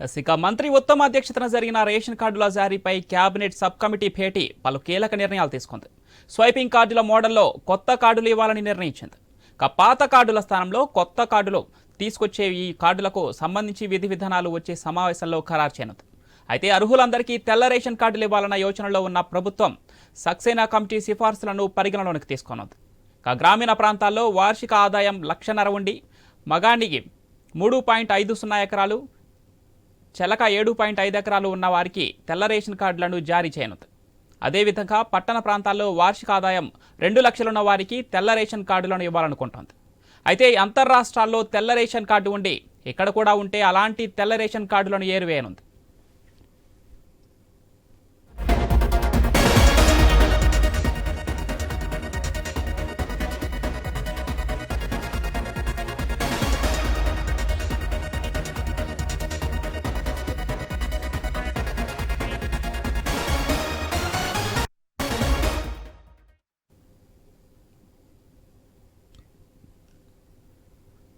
ఇక మంత్రి ఉత్తమ అధ్యక్షతన జరిగిన రేషన్ కార్డుల జారీపై కేబినెట్ సబ్ కమిటీ భేటీ పలు కీలక నిర్ణయాలు తీసుకుంది. స్వైపింగ్ కార్డుల మోడల్లో కొత్త కార్డులు ఇవ్వాలని నిర్ణయించింది. ఇక పాత కార్డుల స్థానంలో కొత్త కార్డులు తీసుకొచ్చే ఈ కార్డులకు సంబంధించి విధి విధానాలు వచ్చే సమావేశంలో ఖరారు చేయనుంది. అయితే అర్హులందరికీ తెల్ల రేషన్ కార్డులు ఇవ్వాలన్న యోచనలో ఉన్న ప్రభుత్వం సక్సేనా కమిటీ సిఫార్సులను పరిగణలోనికి తీసుకున్నది ఇక గ్రామీణ ప్రాంతాల్లో వార్షిక ఆదాయం లక్షన్నర ఉండి మగానికి మూడు పాయింట్ ఐదు సున్నా ఎకరాలు చెలక ఏడు పాయింట్ ఐదు ఎకరాలు ఉన్న వారికి తెల్ల రేషన్ కార్డులను జారీ చేయనుంది. అదేవిధంగా పట్టణ ప్రాంతాల్లో వార్షిక ఆదాయం రెండు లక్షలున్న వారికి తెల్ల రేషన్ కార్డులను ఇవ్వాలనుకుంటోంది. అయితే అంతర్రాష్ట్రాల్లో తెల్ల రేషన్ కార్డు ఉండి ఇక్కడ కూడా ఉంటే అలాంటి తెల్ల రేషన్ కార్డులను ఏరువేయనుంది.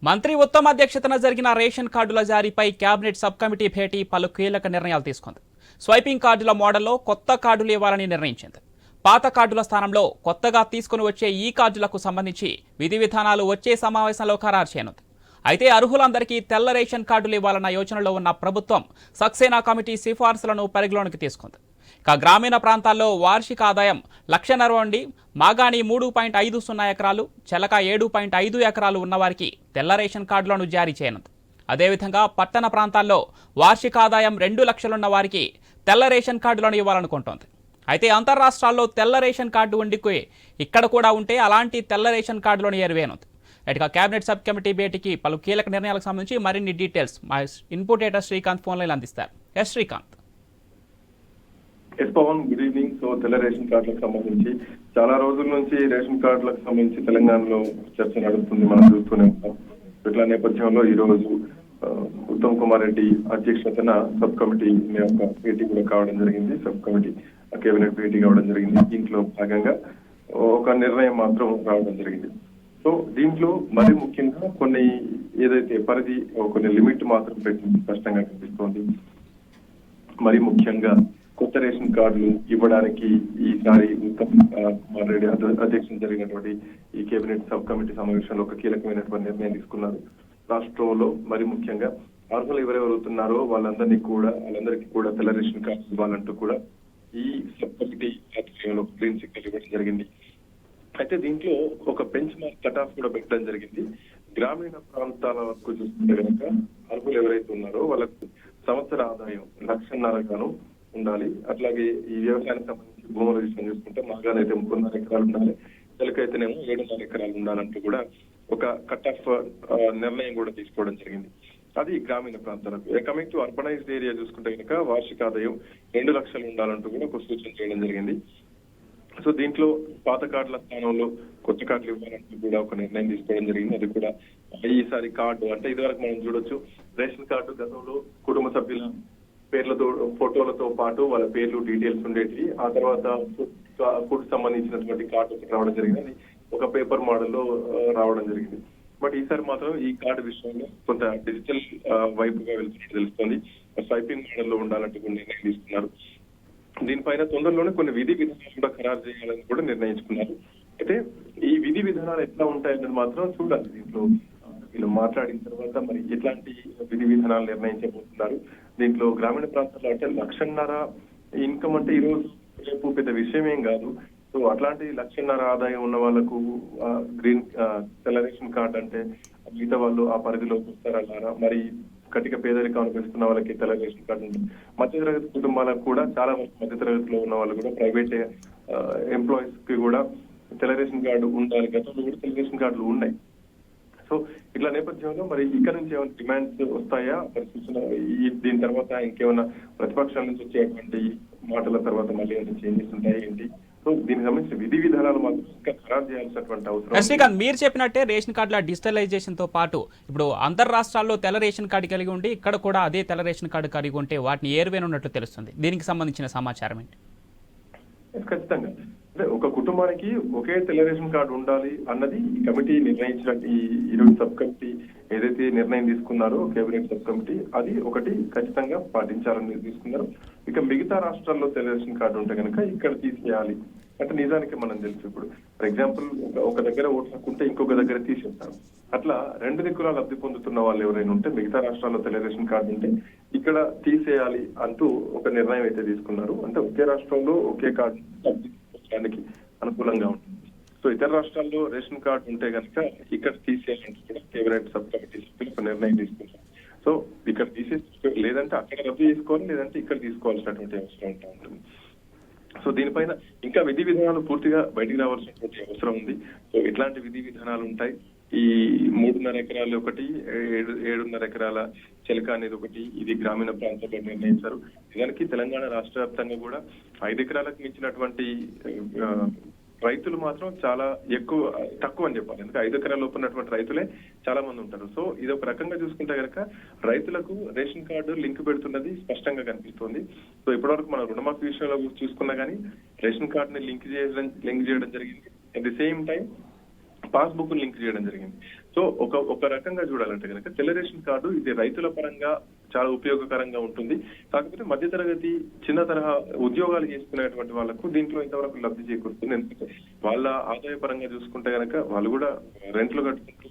మంత్రి ఉత్తమ అధ్యక్షతన జరిగిన రేషన్ కార్డుల జారీపై కేబినెట్ సబ్ కమిటీ భేటీ పలు కీలక నిర్ణయాలు తీసుకుంది. స్వైపింగ్ కార్డుల మోడల్లో కొత్త కార్డులు ఇవ్వాలని నిర్ణయించింది. పాత కార్డుల స్థానంలో కొత్తగా తీసుకుని వచ్చే ఈ కార్డులకు సంబంధించి విధి విధానాలు వచ్చే సమావేశంలో ఖరారు చేయనుంది. అయితే అర్హులందరికీ తెల్ల రేషన్ కార్డులు ఇవ్వాలన్న యోచనలో ఉన్న ప్రభుత్వం సక్సేనా కమిటీ సిఫార్సులను పరిగణలోనికి తీసుకుంది. ఇక గ్రామీణ ప్రాంతాల్లో వార్షిక ఆదాయం లక్షన్నర నుండి మాగాణి మూడు పాయింట్ ఐదు సున్నా ఎకరాలు చెలక ఏడు పాయింట్ ఐదు ఎకరాలు ఉన్నవారికి తెల్ల రేషన్ కార్డులను జారీ చేయనుంది. అదేవిధంగా పట్టణ ప్రాంతాల్లో వార్షిక ఆదాయం రెండు లక్షలున్న వారికి తెల్ల రేషన్ కార్డులను ఇవ్వాలనుకుంటోంది. అయితే అంతర్రాష్ట్రాల్లో తెల్ల రేషన్ కార్డు ఉండికి ఇక్కడ కూడా ఉంటే అలాంటి తెల్ల రేషన్ కార్డులను ఎరువేనుంది ఇటుక కేబినెట్ సబ్ కమిటీ భేటీకి పలు కీలక నిర్ణయాలకు సంబంధించి మరిన్ని డీటెయిల్స్ మా input data Srikanth phone line అందిస్తారు. Yes Srikanth. Yes Pawan good evening so తెల్ల రేషన్ కార్డులకు సంబంధించి చాలా రోజుల నుంచి రేషన్ కార్డులకు సంబంధించి తెలంగాణలో చర్చ నడుస్తుంది మనం చూస్తూనే ఉంటాం ఇట్లా నేపథ్యంలో ఈ రోజు ఉత్తమ్ కుమార్ రెడ్డి అధ్యక్షతన సబ్ కమిటీ యొక్క భేటీ కూడా కావడం జరిగింది. సబ్ కమిటీ కేబినెట్ భేటీ కావడం జరిగింది. దీంట్లో భాగంగా ఒక నిర్ణయం మాత్రం రావడం జరిగింది. సో దీంట్లో మరి ముఖ్యంగా కొన్ని ఏదైతే పరిధి కొన్ని లిమిట్ మాత్రం పెట్టింది స్పష్టంగా కనిపిస్తోంది. మరి ముఖ్యంగా కొత్త రేషన్ కార్డులు ఇవ్వడానికి ఈసారి రెడ్డి అధ్యక్షం జరిగినటువంటి ఈ కేబినెట్ సబ్ కమిటీ సమావేశంలో ఒక కీలకమైనటువంటి నిర్ణయం తీసుకున్నారు. రాష్ట్రంలో మరి ముఖ్యంగా అర్హులు ఎవరెవరుతున్నారో వాళ్ళందరినీ కూడా వాళ్ళందరికీ కూడా తెల్ల రేషన్ కార్డు ఇవ్వాలంటూ కూడా ఈ సబ్ కమిటీ ఆధ్వర్యంలో గ్రీన్ సిగ్నల్ ఇవ్వడం జరిగింది. అయితే దీంట్లో ఒక బెంచ్ మార్క్ కట్ ఆఫ్ కూడా పెట్టడం జరిగింది. గ్రామీణ ప్రాంతాల వరకు చూస్తుంటే కనుక అర్హులు ఎవరైతే ఉన్నారో వాళ్ళకు సంవత్సర ఆదాయం లక్షన్నర గాను ఉండాలి. అట్లాగే ఈ వ్యవసాయానికి సంబంధించి భూముల విషయం చూసుకుంటే మాగానైతే మూడున్నర ఎకరాలు ఉండాలి. చెలకైతేనేమో ఏడున్నర ఎకరాలు ఉండాలంటూ కూడా ఒక కట్ ఆఫ్ నిర్ణయం కూడా తీసుకోవడం జరిగింది. అది గ్రామీణ ప్రాంతాలకు. కమింగ్ టు అర్బనైజ్డ్ ఏరియా చూసుకుంటే కనుక వార్షిక ఆదాయం రెండు లక్షలు ఉండాలంటూ కూడా ఒక సూచన చేయడం జరిగింది. సో దీంట్లో పాత కార్డుల స్థానంలో కొత్త కార్డులు ఇవ్వాలంటూ కూడా ఒక నిర్ణయం తీసుకోవడం జరిగింది. అది కూడా ఈసారి కార్డు అంటే ఇదివరకు మనం చూడొచ్చు రేషన్ కార్డు గతంలో కుటుంబ సభ్యుల పేర్లతో ఫోటోలతో పాటు వాళ్ళ పేర్లు డీటెయిల్స్ ఉండేటివి. ఆ తర్వాత ఫుడ్ సంబంధించినటువంటి కార్డు ఒకటి రావడం జరిగింది. ఒక పేపర్ మోడల్లో రావడం జరిగింది. బట్ ఈసారి మాత్రం ఈ కార్డు విషయంలో కొంత డిజిటల్ వైపుగా వెళ్తున్నట్టు తెలుస్తుంది. స్వైపింగ్ మోడల్లో ఉండాలంటే కొన్ని నిర్ణయం తీసుకున్నారు. దీనిపైన తొందరలోనే కొన్ని విధి విధానాలు కూడా ఖరారు చేయాలని కూడా నిర్ణయించుకున్నారు. అయితే ఈ విధి విధానాలు ఎట్లా ఉంటాయన్నది మాత్రం చూడాలి. దీంట్లో వీళ్ళు మాట్లాడిన తర్వాత మరి ఎట్లాంటి విధి విధానాలు నిర్ణయించబోతున్నారు? దీంట్లో గ్రామీణ ప్రాంతాల్లో అంటే లక్షన్నర ఇన్కమ్ అంటే ఈ రోజు రేపు పెద్ద విషయం ఏం కాదు. సో అట్లాంటి లక్షన్నర ఆదాయం ఉన్న వాళ్ళకు గ్రీన్ ఆ, కార్డ్ అంటే మిగతా వాళ్ళు ఆ పరిధిలోకి వస్తారన్నారా మరి కటిక పేదరికం అనిపిస్తున్న వాళ్ళకి తెలంగాణ కార్డు ఉంటుంది మధ్యతరగతి కుటుంబాలకు కూడా చాలా వరకు మధ్యతరగతిలో ఉన్న వాళ్ళు కూడా ప్రైవేట్ ఎంప్లాయీస్కి కూడా తెల్ల కార్డు ఉండాలి. గతంలో కూడా తెల్ల కార్డులు ఉన్నాయి. సో ఇట్లా నేపథ్యంలో మరి ఇక్కడ నుంచి ఏమైనా డిమాండ్స్ వస్తాయా? మరి సూచన ఈ దీని తర్వాత ఇంకేమైనా ప్రతిపక్షాల నుంచి వచ్చేటువంటి మాటల తర్వాత మళ్ళీ ఏమైనా చేంజెస్ ఉంటాయి ఏంటి? సో దీనికి సంబంధించిన విధి విధానాలు మాత్రం ఇంకా ఖరారు చేయాల్సినటువంటి అవసరం ఉంది. శ్రీకాంత్ మీరు చెప్పినట్టే రేషన్ కార్డుల డిజిటలైజేషన్తో పాటు ఇప్పుడు అంతర్ రాష్ట్రాల్లో తెల్ల రేషన్ కార్డు కలిగి ఉండి ఇక్కడ కూడా అదే తెల్ల రేషన్ కార్డు కలిగి ఉంటే వాటిని ఏరువేనున్నట్లు తెలుస్తుంది. దీనికి సంబంధించిన సమాచారం ఏంటి? ఖచ్చితంగా. ఒక కుటుంబానికి ఒకే తెల్ల రేషన్ కార్డు ఉండాలి అన్నది ఈ కమిటీ నిర్ణయించిన ఈ ఈరోజు సబ్ కమిటీ ఏదైతే నిర్ణయం తీసుకున్నారో కేబినెట్ సబ్ కమిటీ అది ఒకటి ఖచ్చితంగా పాటించాలని తీసుకున్నారు ఇక మిగతా రాష్ట్రాల్లో తెల్ల రేషన్ కార్డు ఉంటే కనుక ఇక్కడ తీసేయాలి అంటే నిజానికి మనం తెలుసు ఇప్పుడు. ఫర్ ఎగ్జాంపుల్ ఒక- దగ్గర ఓట్లు హక్కుంటే ఇంకొక దగ్గర తీసేస్తారు. అట్లా రెండు దిక్కులా లబ్ధి పొందుతున్న వాళ్ళు ఎవరైనా ఉంటే మిగతా రాష్ట్రాల్లో తెలుగుదేశం కార్డు ఉంటే ఇక్కడ తీసేయాలి అంటూ ఒక నిర్ణయం అయితే తీసుకున్నారు. అంటే ఒకే రాష్ట్రంలో ఒకే కార్డు దానికి అనుకూలంగా ఉంటుంది. సో ఇతర రాష్ట్రాల్లో రేషన్ కార్డు ఉంటే కనుక ఇక్కడ తీసేయాలంటే కూడా కేబినెట్ సబ్ కమిటీ సభ్యులు ఒక నిర్ణయం తీసుకుంటారు. సో ఇక్కడ తీసేసి లేదంటే అక్కడ రద్దు చేసుకోవాలి లేదంటే ఇక్కడ తీసుకోవాల్సినటువంటి అవసరం ఉంటా ఉంటుంది. సో దీనిపైన ఇంకా విధి విధానాలు పూర్తిగా బయటికి రావాల్సినటువంటి అవసరం ఉంది. సో ఎట్లాంటి విధి విధానాలు ఉంటాయి. ఈ మూడున్నర ఎకరాలు ఒకటి ఏడు ఏడున్నర ఎకరాల చెలక అనేది ఒకటి ఇది గ్రామీణ ప్రాంతాల్లో నిర్ణయించారు. నిజానికి తెలంగాణ రాష్ట్ర వ్యాప్తంగా కూడా ఐదు ఎకరాలకు మించినటువంటి రైతులు మాత్రం చాలా ఎక్కువ తక్కువ అని చెప్పాలి. ఎందుకంటే ఐదు ఎకరాల ఉన్నటువంటి రైతులే చాలా మంది ఉంటారు. సో ఇది ఒక రకంగా చూసుకుంటే కనుక రైతులకు రేషన్ కార్డు లింక్ పెడుతున్నది స్పష్టంగా కనిపిస్తోంది. సో ఇప్పటివరకు మనం రుణమాఫీ విషయంలో చూసుకున్నా కానీ రేషన్ కార్డుని లింక్ చేయడం లింక్ చేయడం జరిగింది. At the same time passbook link చేయడం జరిగింది. సో ఒక ఒక రకంగా చూడాలంటే కనుక తెల్ల రేషన్ కార్డు ఇది రైతుల పరంగా చాలా ఉపయోగకరంగా ఉంటుంది. కాకపోతే మధ్యతరగతి చిన్న తరహా ఉద్యోగాలు చేసుకునేటువంటి వాళ్ళకు దీంట్లో ఇంతవరకు లబ్ధి చేకూరుతుంది. ఎందుకంటే వాళ్ళ ఆదాయ పరంగా చూసుకుంటే కనుక వాళ్ళు కూడా రెంట్లు కట్టుకుంటూ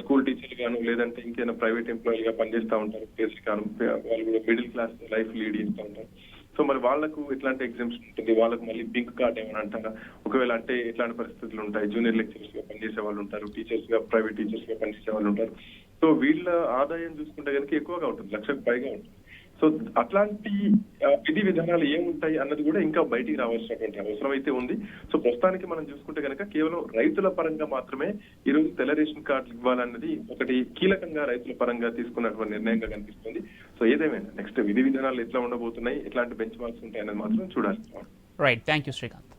స్కూల్ టీచర్లు గాను లేదంటే ఇంకేమైనా ప్రైవేట్ ఎంప్లాయీగా గా పనిచేస్తూ ఉంటారు. పేసి కాను వాళ్ళు కూడా మిడిల్ క్లాస్ లైఫ్ లీడ్ చేస్తూ ఉంటారు. సో మరి వాళ్ళకు ఎట్లాంటి ఎగ్జామ్స్ ఉంటుంది? వాళ్ళకు మళ్ళీ పింక్ కార్డ్ ఏమైనా అంటారా? ఒకవేళ అంటే ఎట్లాంటి పరిస్థితులు ఉంటాయి? జూనియర్ లెక్చరర్స్గా పనిచేసే వాళ్ళు ఉంటారు టీచర్స్గా ప్రైవేట్ టీచర్స్గా పనిచేసే వాళ్ళు ఉంటారు. సో వీళ్ళ ఆదాయం చూసుకుంటే కనుక ఎక్కువగా ఉంటుంది లక్షకు పైగా ఉంటుంది. సో అట్లాంటి విధి విధానాలు ఏముంటాయి అన్నది కూడా ఇంకా బయటికి రావాల్సినటువంటి అవసరం అయితే ఉంది. సో ప్రస్తుతానికి మనం చూసుకుంటే కనుక కేవలం రైతుల పరంగా మాత్రమే ఈరోజు తెల్ల రేషన్ కార్డులు ఇవ్వాలన్నది ఒకటి కీలకంగా రైతుల పరంగా తీసుకున్నటువంటి నిర్ణయంగా కనిపిస్తుంది. సో ఏదేమైనా నెక్స్ట్ విధి విధానాలు ఎట్లా ఉండబోతున్నాయి ఎట్లాంటి బెంచ్ మార్క్స్ ఉంటాయి అన్నది మాత్రం చూడాలి. Right thank you Srikanth